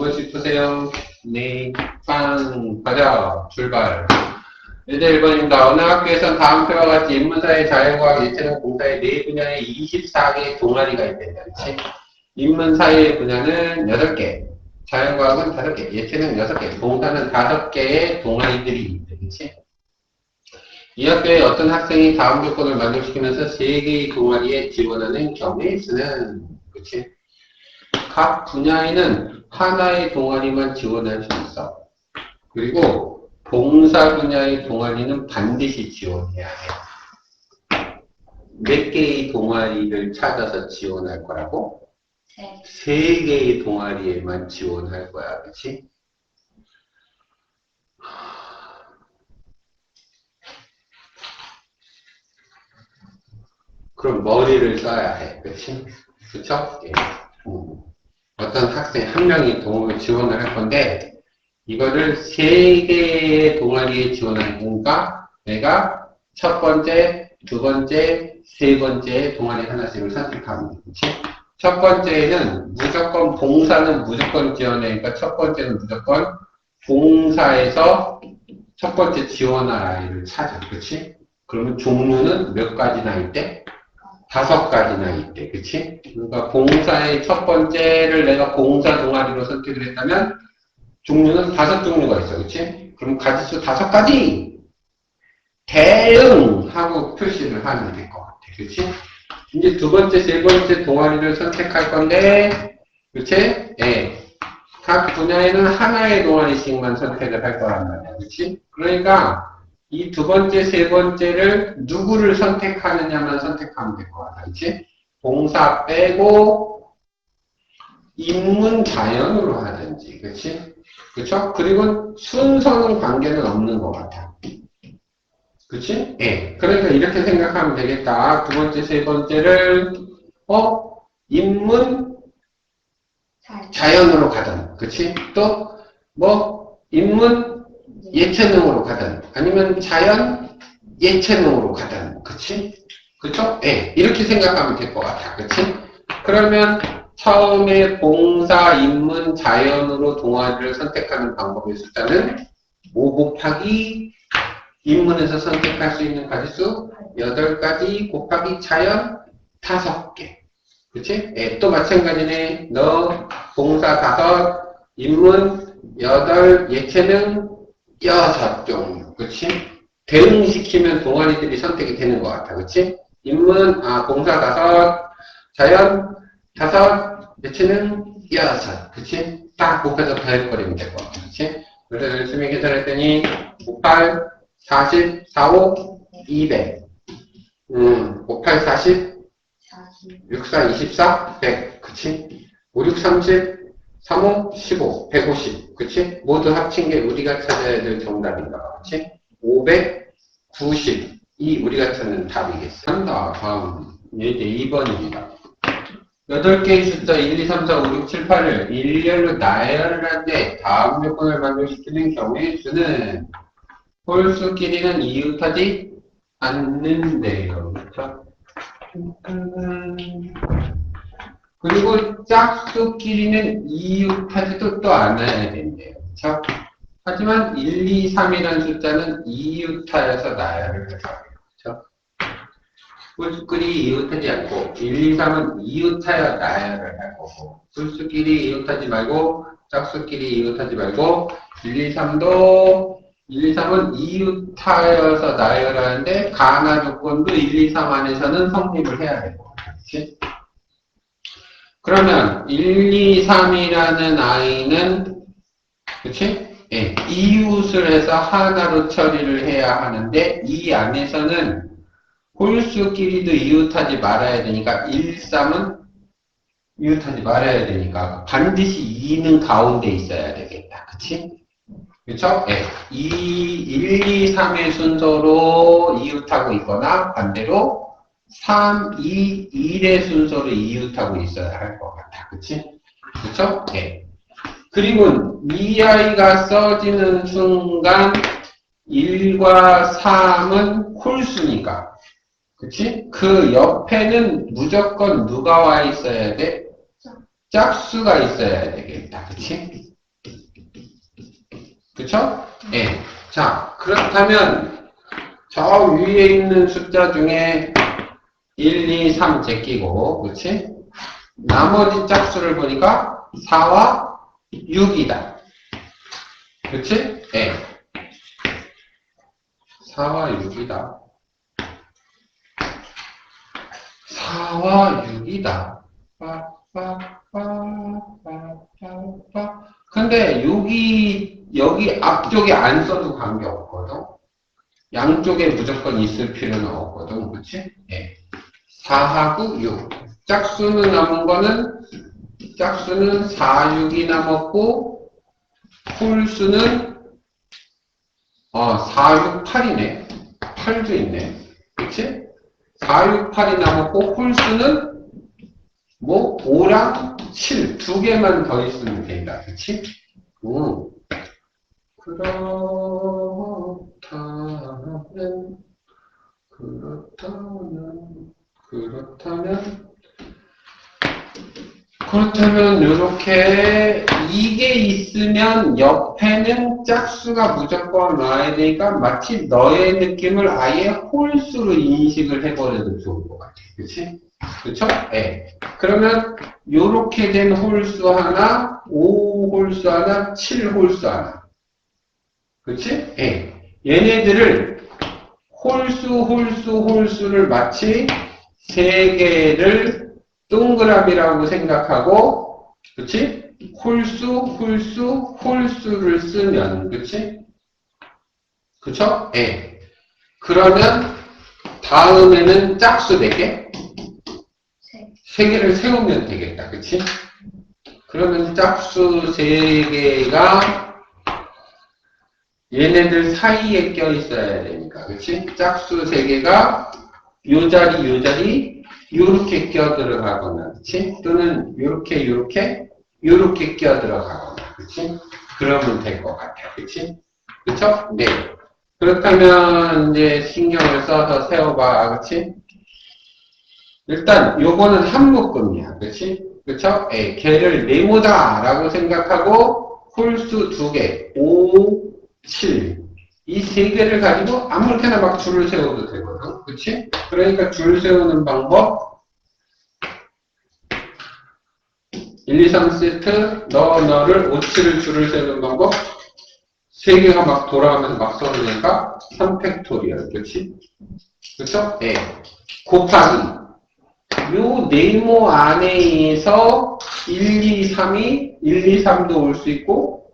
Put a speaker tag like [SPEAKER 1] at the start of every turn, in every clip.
[SPEAKER 1] 무엇이 푸세요? 네, 빵. 가자. 출발. 1대 1번입니다. 어느 학교에선 다음표와 같이 인문사회, 자연과학, 예체능, 공사의 네 분야에 24개의 동아리가 있대요. 인문사회 분야는 8개, 자연과학은 5개, 예체능 6개, 공사는 5개의 동아리들이 있대. 그이 학교에 어떤 학생이 다음 조건을 만족시키면서 3개의 동아리에 지원하는 경우에 있으는, 그렇각 분야에는 하나의 동아리만 지원할 수 있어. 그리고 봉사 분야의 동아리는 반드시 지원해야 해. 몇 개의 동아리를 찾아서 지원할 거라고? 네. 세 개의 동아리에만 지원할 거야, 그렇지? 그럼 머리를 써야 해, 그렇그쵸 예. 음. 어떤 학생 한 명이 동아리 지원을 할 건데 이거를 세 개의 동아리에 지원하는 건가? 내가 첫 번째, 두 번째, 세 번째 동아리 하나씩을 선택하면 되겠지? 첫 번째는 무조건 봉사는 무조건 지원해니까 그러니까 첫 번째는 무조건 봉사에서 첫 번째 지원 할 아이를 찾아, 그렇지? 그러면 종류는 몇 가지나 일 때? 다섯 가지 나 있대, 그치? 그러니까 공사의 첫 번째를 내가 공사 동아리로 선택을 했다면 종류는 다섯 종류가 있어, 그치? 그럼 가지수 다섯 가지 대응하고 표시를 하면 될 것 같아, 그치? 이제 두 번째, 세 번째 동아리를 선택할 건데, 그치? 예. 각 분야에는 하나의 동아리씩만 선택을 할 거란 말이야, 그치? 그러니까 이두 번째, 세 번째를 누구를 선택하느냐만 선택하면 될 것 같아. 그치? 봉사 빼고, 입문 자연으로 하든지. 그치? 그쵸? 그리고 순서는 관계는 없는 것 같아. 그치? 예. 그러니까 이렇게 생각하면 되겠다. 두 번째, 세 번째를, 어? 인문, 자연으로 가든. 그치? 또, 뭐, 입문 예체능으로 가든 아니면 자연 예체능으로 가든 그치? 그쵸? 네, 이렇게 생각하면 될 것 같아 그치? 그러면 처음에 봉사, 인문, 자연으로 동아리를 선택하는 방법의 숫자는 5 곱하기 인문에서 선택할 수 있는 가지수 8가지 곱하기 자연 5개 그치? 예, 또 마찬가지네 너 봉사 5 인문 8 예체능 여작종, 그렇지? 대응시키면 동아리들이 선택이 되는 것 같아, 그렇지? 인문, 아, 공사 다섯, 자연 다섯, 매치는 여섯, 그렇지? 딱 목표점 다해버리면 될 것 같아, 그렇지? 그래서 열심히 계산했더니 58, 40, 45, 200. 음, 58, 40, 64, 24, 100. 그치? 56, 30, 35, 15, 150. 그치? 모두 합친 게 우리가 찾아야 될 정답인가, 그치? 590이 우리가 찾는 답이겠어. 한다, 다음. 이제 2번입니다. 8개의 숫자 1, 2, 3, 4, 5, 6, 7, 8을 일렬로 나열을 하데 다음 조건을 만족시키는 경우의 수는 홀수끼리는 이웃하지 않는데요. 그렇죠? 그리고 짝수끼리는 이웃하지도또 않아야 된대요. 그렇죠? 하지만 1, 2, 3이라는 숫자는 이웃하여서 나열을 해서 그렇죠? 홀수끼리 2, 6타지 않고 1, 2, 3은 이웃하여 나열을 할 거고 홀수끼리 2, 6타지 말고 짝수끼리 이웃하지 말고 1, 2, 3도 1, 2, 3은 이웃하여서 나열하는데 가나 조건도 1, 2, 3 안에서는 성립을 해야 되고 그렇지? 그러면 1, 2, 3이라는 아이는 그치? 예, 이웃을 해서 하나로 처리를 해야 하는데 이 안에서는 홀수끼리도 이웃하지 말아야 되니까 1, 3은 이웃하지 말아야 되니까 반드시 2는 가운데 있어야 되겠다. 그치? 그쵸? 예. 2, 1, 2, 3의 순서로 이웃하고 있거나 반대로 3, 2, 1의 순서로 이웃하고 있어야 할 것 같아. 그치? 그쵸? 네. 그리고 이 아이가 써지는 순간 1과 3은 콜수니까. 그치? 그 옆에는 무조건 누가 와 있어야 돼? 짝수가 있어야 되겠다. 그치? 그쵸? 예. 네. 자, 그렇다면 저 위에 있는 숫자 중에 1, 2, 3 제끼고, 그렇지? 나머지 짝수를 보니까 4와 6이다. 그렇지? 네. 4와 6이다. 4와 6이다. 근데 6이 여기 앞쪽에 안 써도 관계없거든. 양쪽에 무조건 있을 필요는 없거든. 그렇지? 예. 4하고 6. 짝수는 남은 거는 짝수는 4, 6이 남았고 홀수는 어, 4, 6, 8이네. 8도 있네. 그치? 4, 6, 8이 남았고 홀수는 뭐 5랑 7두 개만 더 있으면 된다. 그치? 응. 그렇다면 그렇다면 그렇다면 그렇다면 이렇게 이게 있으면 옆에는 짝수가 무조건 와야 되니까 마치 너의 느낌을 아예 홀수로 인식을 해버려도 좋은 것 같아. 요 그렇지? 그렇죠? 예. 그러면 이렇게 된 홀수 하나, 5 홀수 하나, 7 홀수 하나. 그렇지? 예. 얘네들을 홀수, 홀수, 홀수를 마치 세 개를 동그라미라고 생각하고, 그치? 홀수, 홀수, 홀수를 쓰면, 그치? 그쵸? 예. 그러면 다음에는 짝수 4개? 3개를 세우면 되겠다. 그치? 그러면 짝수 3개가 얘네들 사이에 껴있어야 되니까. 그치? 짝수 3개가 요 자리 요 자리 요렇게 끼어 들어가거나 그치 또는 요렇게 요렇게 요렇게 끼어 들어가거나 그치 그러면 될 것 같아 그치 그렇죠? 네. 그렇다면 이제 신경을 써서 세워봐 그치 일단 요거는 한묶음이야 그치 그렇죠? 예, 개를 네모다라고 생각하고 홀수 두개 5, 7 이세 개를 가지고 아무렇게나 막 줄을 세워도 되거든. 그치? 그러니까 줄 세우는 방법. 1, 2, 3 세트, 너, 너를, 5, 7을 줄을 세우는 방법. 세 개가 막 돌아가면서 막 써내니까 3팩토리얼. 그치? 그쵸? 예. 네. 곱하기. 요네모 안에서 1, 2, 3이 1, 2, 3도 올 수 있고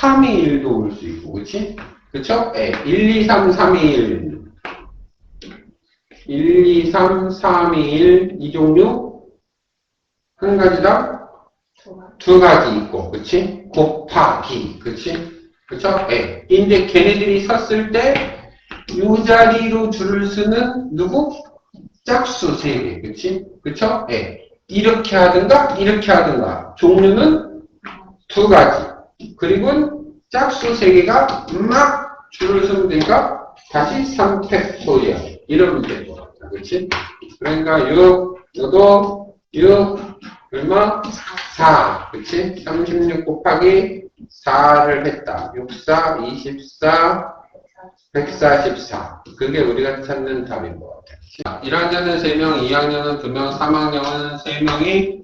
[SPEAKER 1] 3이 1도 올 수 있고 그치? 그렇죠? 1, 2, 3, 3, 2, 1. 1, 2, 3, 3, 2, 1, 이 종류 한 가지다? 두 가지 있고, 그치? 곱하기, 그치? 그쵸? 예. 근데 걔네들이 섰을 때, 요 자리로 줄을 쓰는 누구? 짝수 세 개, 그치? 그쵸? 예. 이렇게 하든가, 이렇게 하든가. 종류는 두 가지. 그리고 짝수 세 개가 막 줄을 서면 되니까 다시 삼택소야 이러면 되고 그렇지? 그러니까 6 너도 6 얼마? 4 그렇지? 36 곱하기 4를 했다 64 24 144 그게 우리가 찾는 답인 것 같아요 1학년은 3명, 2학년은 2명, 3학년은 3명이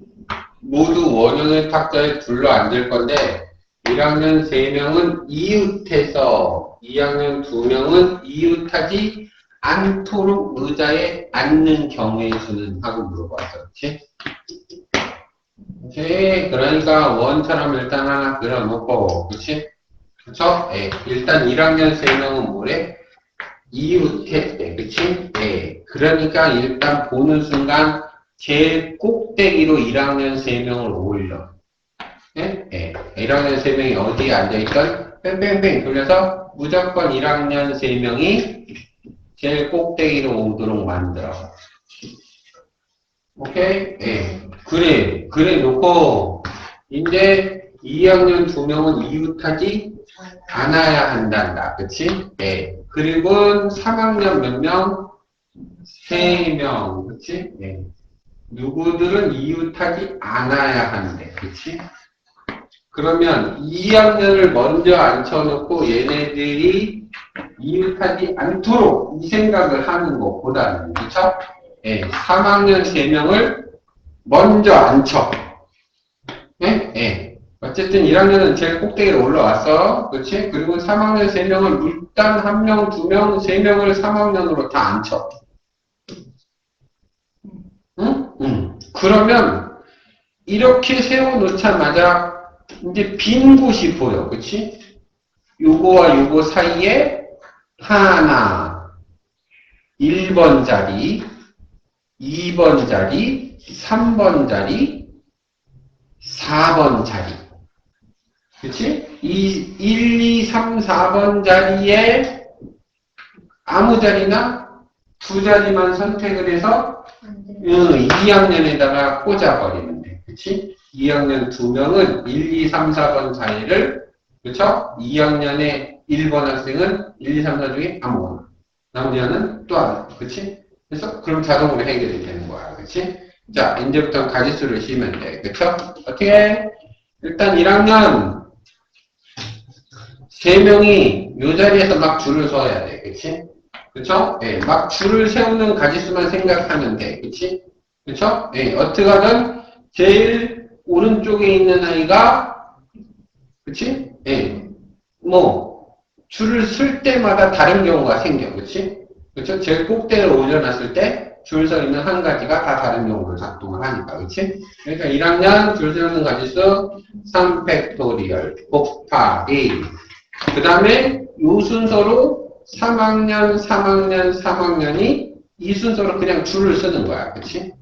[SPEAKER 1] 모두 원형의 탁자에 둘러 앉을 건데 1학년 3명은 이웃해서 2학년 2명은 이웃하지 않도록 의자에 앉는 경우에 수는 하고 물어봤어. 그렇지? 그러니까 원처럼 일단 하나 그려놓고, 그치 그쵸? 예. 일단 1학년 3명은 뭐래? 이웃해. 예. 그치? 예. 그러니까 일단 보는 순간 제일 꼭대기로 1학년 3명을 올려. 예? 예. 1학년 3명이 어디에 앉아있던 뺑뺑뺑 돌려서 무조건 1학년 3명이 제일 꼭대기로 오도록 만들어. 오케이? 예. 그래. 그래 놓고, 이제 2학년 2명은 이웃하지 않아야 한단다. 그치? 예. 그리고 3학년 몇 명? 3명. 그치? 예. 누구들은 이웃하지 않아야 한대. 그치? 그러면 2학년을 먼저 앉혀놓고 얘네들이 이익하지 않도록 이 생각을 하는 것보다는 그렇죠? 예, 3학년 3명을 먼저 앉혀 예? 예. 어쨌든 1학년은 제일 꼭대기로 올라왔어 그렇지? 그리고 3학년 3명을 일단 1명, 2명, 3명을 3학년으로 다 앉혀 응? 응. 그러면 이렇게 세워놓자마자 이제 빈 곳이 보여. 그치? 요거와 요거 사이에 하나, 1번 자리, 2번 자리, 3번 자리, 4번 자리. 그치? 이 1, 2, 3, 4번 자리에 아무 자리나 두 자리만 선택을 해서 2학년에다가 꽂아버리면 돼. 그치? 2학년 2명은 1, 2, 3, 4번 자리를 그렇죠? 2학년의 1번 학생은 1, 2, 3, 4 중에 아무거나 나머는또 그 하나 그치 그래서 그럼 자동으로 해결이 되는 거야 그치자 이제부터 가지수를 쉬면 돼 그렇죠? 어떻게? 일단 1학년 3명이 요 자리에서 막 줄을 서야 돼그치그쵸 예, 막 줄을 세우는 가지수만 생각하면 돼그치그쵸 예, 어떻게 하든 제일 오른쪽에 있는 아이가 그치? 예. 뭐 줄을 쓸 때마다 다른 경우가 생겨. 그치? 그쵸? 제일 꼭대를 올려놨을 때 줄 서 있는 한 가지가 다 다른 경우를 작동을 하니까. 그치? 그러니까 1학년 줄 서 있는 가지수 3팩토리얼 곱하기 그 다음에 요 순서로 3학년, 3학년, 3학년이 이 순서로 그냥 줄을 쓰는 거야. 그치?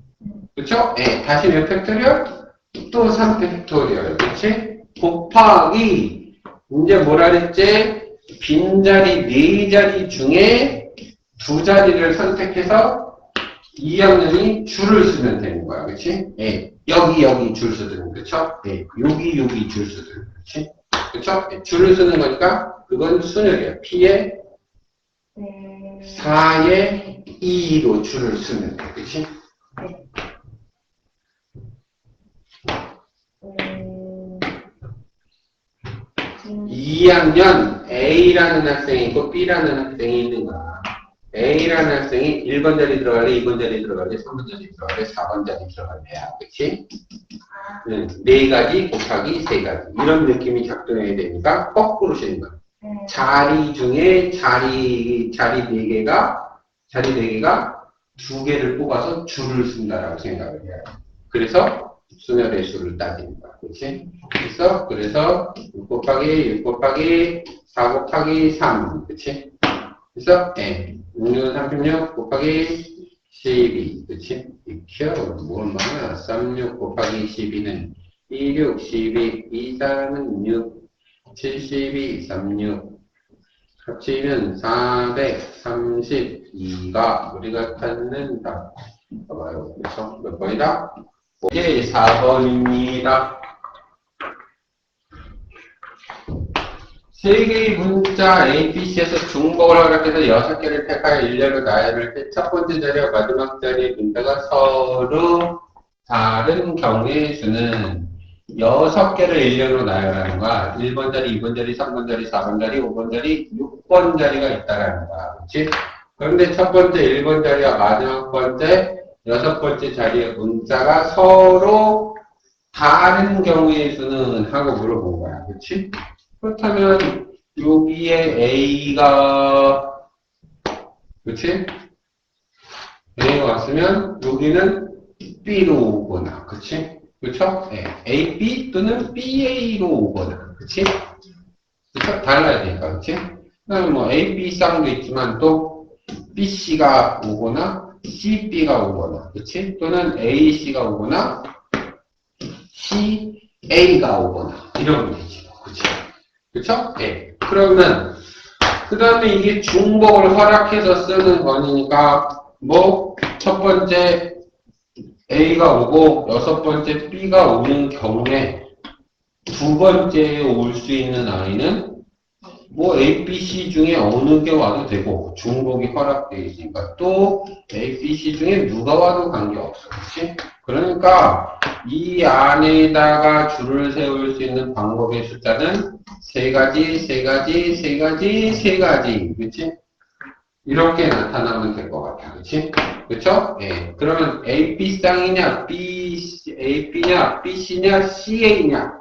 [SPEAKER 1] 그쵸? 예. 다시 몇 팩토리얼? 또3 팩토리얼, 그치? 곱하기, 이제 뭐라 그랬지? 빈자리, 네 자리 중에 두 자리를 선택해서 이 학년이 줄을 쓰면 되는 거야, 그치? 예. 여기, 여기 줄 쓰든, 그쵸? 예. 여기, 여기 줄 쓰든, 그치? 그쵸? 예. 줄을 쓰는 거니까, 그건 순열이야. P에 4에 2로 줄을 쓰면 돼, 그치? 2학년 A라는 학생이 있고 B라는 학생이 있는 거야. A라는 학생이 1번 자리 들어갈래, 2번 자리 들어갈래, 3번 자리 들어갈래, 4번 자리 들어갈래야. 그치? 응. 네 가지 곱하기 세 가지. 이런 느낌이 작동해야 되니까 거꾸로 쉬는 거야. 네. 자리 중에 자리, 자리 네 개가, 자리 네 개가 두 개를 뽑아서 줄을 쓴다라고 생각을 해요. 그래서 수열의 수를 따집니다 그렇지? 그래서, 그래서 6 곱하기 6 곱하기 4 곱하기 3. 그렇지? 그래서, 예. 6는 36 곱하기 12. 그렇지? 익혀. 뭔 말이야? 36 곱하기 12는 26, 12, 23은 6, 72, 36. 합치면 432가 우리가 찾는다. 봐봐요. 그래서 몇 번이다? 예, 4번입니다. 세 개의 문자 A, B, C에서 중복을 하라고 해서 여섯 개를 택하여 일렬로 나열할 때 첫 번째 자리와 마지막 자리의 문자가 서로 다른 경우에 주는 여섯 개를 일렬로 나열하는 거야. 1번 자리, 2번 자리, 3번 자리, 4번 자리, 5번 자리, 6번 자리가 있다라는 거야. 그렇지? 그런데 첫 번째 1번 자리와 마지막 번째 여섯 번째 자리에 문자가 서로 다른 경우에서는 하고 물어본 거야. 그렇지? 그렇다면 여기에 A가 그렇지? A가 왔으면 여기는 B로 오거나 그렇지? 그렇죠? 네. 예, AB 또는 BA로 오거나 그렇지? 그렇죠? 달라야 되니까 그렇지? 그다음에 뭐 AB 쌍도 있지만 또 BC가 오거나 CB가 오거나, 그치? 또는 AC가 오거나, CA가 오거나, 이러면 되지. 그치? 그쵸? 예. 그러면, 그 다음에 이게 중복을 허락해서 쓰는 거니까, 뭐, 첫 번째 A가 오고, 여섯 번째 B가 오는 경우에, 두 번째에 올 수 있는 아이는 뭐 A, B, C 중에 어느 게 와도 되고 중복이 허락되어 있으니까 그러니까 또 A, B, C 중에 누가 와도 관계없어. 그렇지? 그러니까 이 안에다가 줄을 세울 수 있는 방법의 숫자는 세 가지, 세 가지, 세 가지, 세 가지. 그렇지? 이렇게 나타나면 될 것 같아. 그렇지? 그렇죠? 예. 그러면 A, B 쌍이냐, B, A, B냐, B, C냐, C, A냐.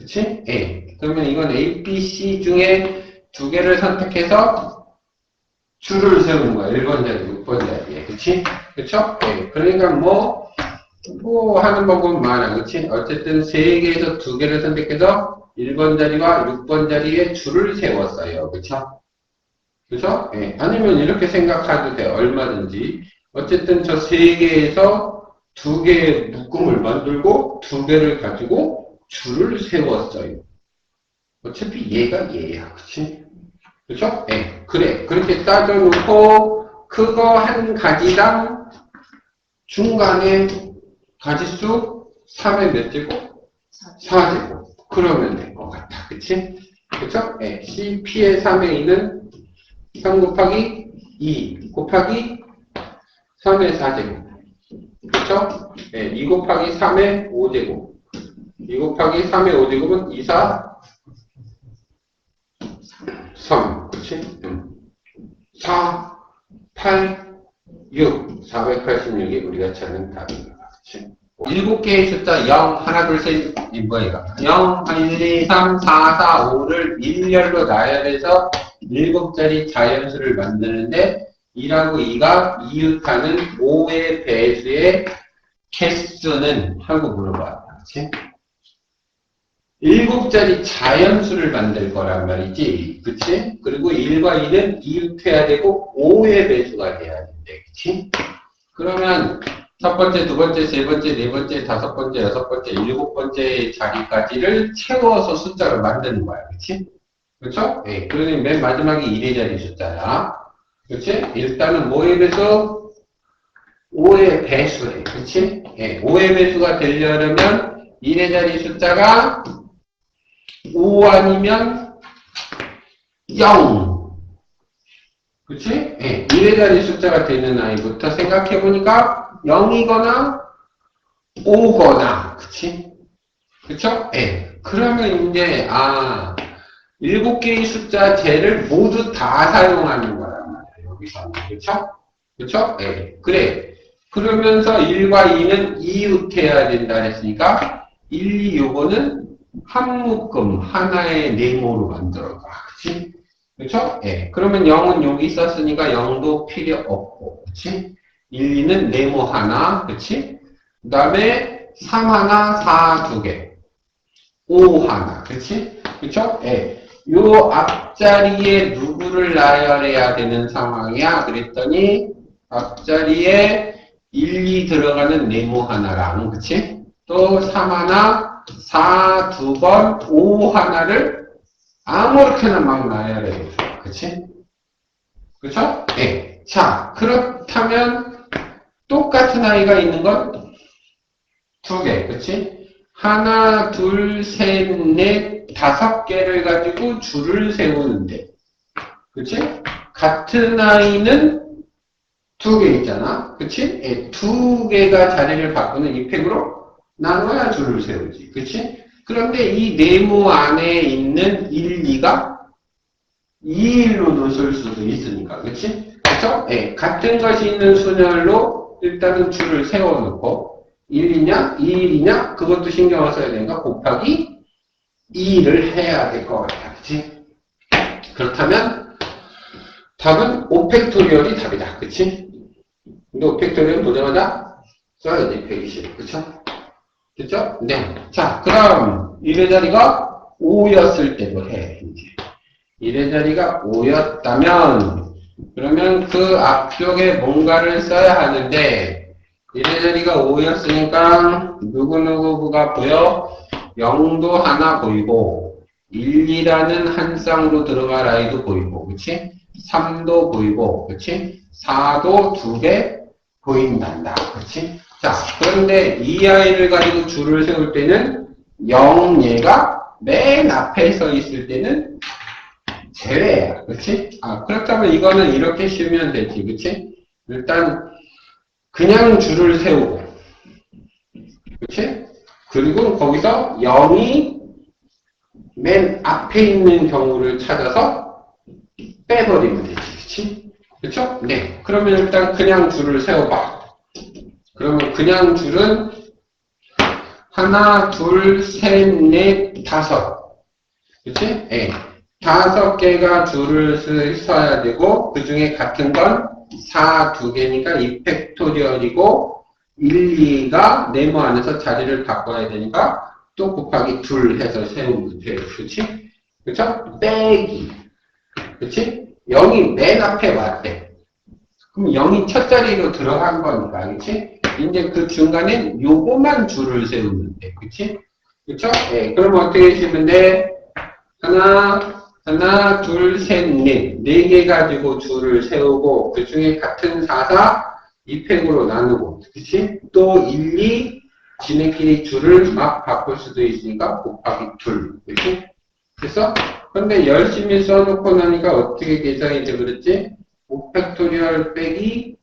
[SPEAKER 1] 그치? A. 예. 그러면 이건 A, B, C 중에 두 개를 선택해서 줄을 세우는 거야. 1번 자리, 6번 자리에. 그치? 그쵸? 예. 그러니까 뭐, 뭐 하는 방법은 많아. 그치? 어쨌든 세 개에서 두 개를 선택해서 1번 자리와 6번 자리에 줄을 세웠어요. 그쵸? 그쵸서 예. 아니면 이렇게 생각해도 돼. 얼마든지. 어쨌든 저 세 개에서 두 개의 묶음을 만들고 두 개를 가지고 줄을 세웠어요. 어차피 얘가 얘야, 그치? 그쵸죠 예, 네, 그래. 그렇게 따져놓고 그거 한 가지당 중간에 가지수 3의 몇 제곱? 4제곱. 그러면 될 것 같아. 그치? 그쵸죠 예, 네, CP의 3에있는3 곱하기 2 곱하기 3의 4제곱. 그쵸죠 예, 네, 2 곱하기 3의 5제곱. 2 곱하기 3의 5제곱은 2, 4, 3. 그렇지? 4, 8, 6. 486이 우리가 찾는 답입니다. 그렇지? 일곱 개 숫자 0, 하나, 둘, 셋, 이 뭐야, 이거? 0, 1, 2, 3, 4, 4, 5를 일렬로 나열해서 일곱 자리 자연수를 만드는데 2하고 2가 이웃하는 5의 배수의 개수는 하고 물어봐. 그렇지? 일곱자리 자연수를 만들 거란 말이지. 그치? 그리고 1과 2는 이웃해야 되고 5의 배수가 돼야 되는데. 그치? 그러면 첫 번째, 두 번째, 세 번째, 네 번째, 다섯 번째, 여섯 번째, 일곱 번째 자리까지를 채워서 숫자로 만드는 거야. 그치? 그쵸? 예. 그러니 맨 마지막에 1의 자리 숫자야. 그치? 일단은 뭐의 배수? 5의 배수래. 그치? 예. 5의 배수가 되려면 1의 자리 숫자가 5 아니면 0. 그치? 예, 1의 자리 숫자가 되는 아이부터 생각해보니까 0이거나 5거나. 그치? 그쵸? 예. 그러면 이제, 아, 7개의 숫자 제를 모두 다 사용하는 거란 말이에 여기서. 그쵸? 그쵸? 예. 그래. 그러면서 1과 2는 이웃해야 된다 했으니까 1, 2, 요거는 한 묶음 하나의 네모로 만들어가. 그치? 그쵸? 그렇죠? 예. 그러면 0은 여기 있었으니까 0도 필요 없고. 그치? 1, 2는 네모 하나. 그치? 그 다음에 3 하나, 4 두 개. 5 하나. 그치? 그쵸? 그렇죠? 예. 요 앞자리에 누구를 나열해야 되는 상황이야? 그랬더니 앞자리에 1, 2 들어가는 네모 하나랑. 그치? 또3 하나, 4 2 번, 5 하나를 아무렇게나 막 놔야 되겠죠. 그치? 그쵸? 네. 자, 그렇다면 똑같은 아이가 있는 건 두 개, 그치? 하나, 둘, 셋, 넷, 다섯 개를 가지고 줄을 세우는데. 그치? 같은 아이는 두 개 있잖아. 그치? 네, 두 개가 자리를 바꾸는 이 팩으로 나눠야 줄을 세우지. 그치? 그런데 이 네모 안에 있는 1, 2가 2일로도 쓸 수도 있으니까. 그치? 그쵸? 예. 같은 것이 있는 순열로 일단은 줄을 세워놓고 1이냐, 2일이냐, 그것도 신경을 써야 되니까 곱하기 2를 해야 될 것 같아. 그치? 그렇다면 답은 5팩토리얼이 답이다. 그치? 근데 5팩토리얼 보자마자 써야 돼. 120. 그쵸? 됐죠? 네. 자, 그럼음 1의 자리가 5였을 때뭘 해, 이제. 1의 자리가 5였다면, 그러면 그 앞쪽에 뭔가를 써야 하는데, 1의 자리가 5였으니까, 누구누구가 보여? 0도 하나 보이고, 1, 이라는한 쌍으로 들어갈 아이도 보이고, 그치? 3도 보이고, 그치? 4도 두 개 보인단다, 그치? 자, 그런데 이 아이를 가지고 줄을 세울 때는 0, 얘가 맨 앞에 서 있을 때는 제외야. 그렇지? 아, 그렇다면 이거는 이렇게 쉬면 되지. 그렇지? 일단 그냥 줄을 세우고. 그렇지? 그리고 거기서 0이 맨 앞에 있는 경우를 찾아서 빼버리면 되지. 그렇지? 그렇죠? 네. 그러면 일단 그냥 줄을 세워 봐. 그러면 그냥 줄은 하나, 둘, 셋, 넷, 다섯. 그치? 예. 다섯 개가 줄을 써야 되고, 그 중에 같은 건 4, 두개니까이 팩토리얼이고, 1, 2가 네모 안에서 자리를 바꿔야 되니까, 또 곱하기 둘 해서 세우면 돼요. 그치? 그쵸? 빼기. 그치? 0이 맨 앞에 왔대. 그럼 0이 첫 자리로 들어간 거니까, 그치? 이제 그 중간에 요거만 줄을 세우는데, 그치? 그쵸? 예, 그럼 어떻게 세면 돼? 하나, 하나, 둘, 셋, 넷. 네 개 가지고 줄을 세우고, 그 중에 같은 사사, 이펙으로 나누고, 그치? 또 1, 2, 지네끼리 줄을 막 바꿀 수도 있으니까 곱하기 둘. 그치? 됐어? 근데 열심히 써놓고 나니까 어떻게 계산이 돼버렸지? 5팩토리얼 빼기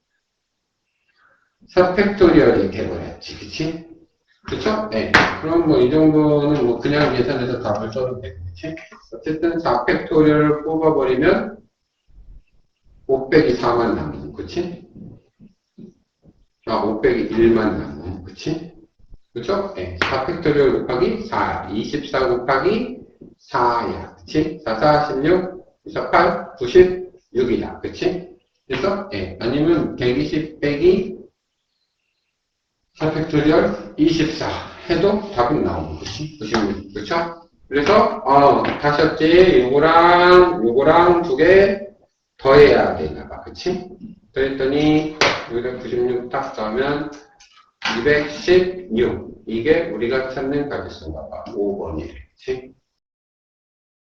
[SPEAKER 1] 4 팩토리얼이 돼버렸지, 그치? 그쵸? 네. 그럼 뭐 이 정도는 뭐 그냥 계산해서 답을 써도 되고, 그치? 어쨌든 4 팩토리얼을 뽑아버리면 5 0기 4만 남는, 그치? 아, 5 0기 1만 남는, 그치? 그쵸? 네. 4 팩토리얼 곱하기 4, 24 곱하기 4야, 그치? 4, 4, 16, 4, 8, 96이야, 그치? 그래서, 예, 아니면 120 빼기 4팩토리얼 24 해도 답은 나오는 거지. 그렇죠? 그래서 어, 다섯째 요거랑 요거랑 두 개 더해야 되나 봐. 그치? 그랬더니 여기다 96딱 써면 216 이게 우리가 찾는 값이 있었나 봐. 5번이래. 그치?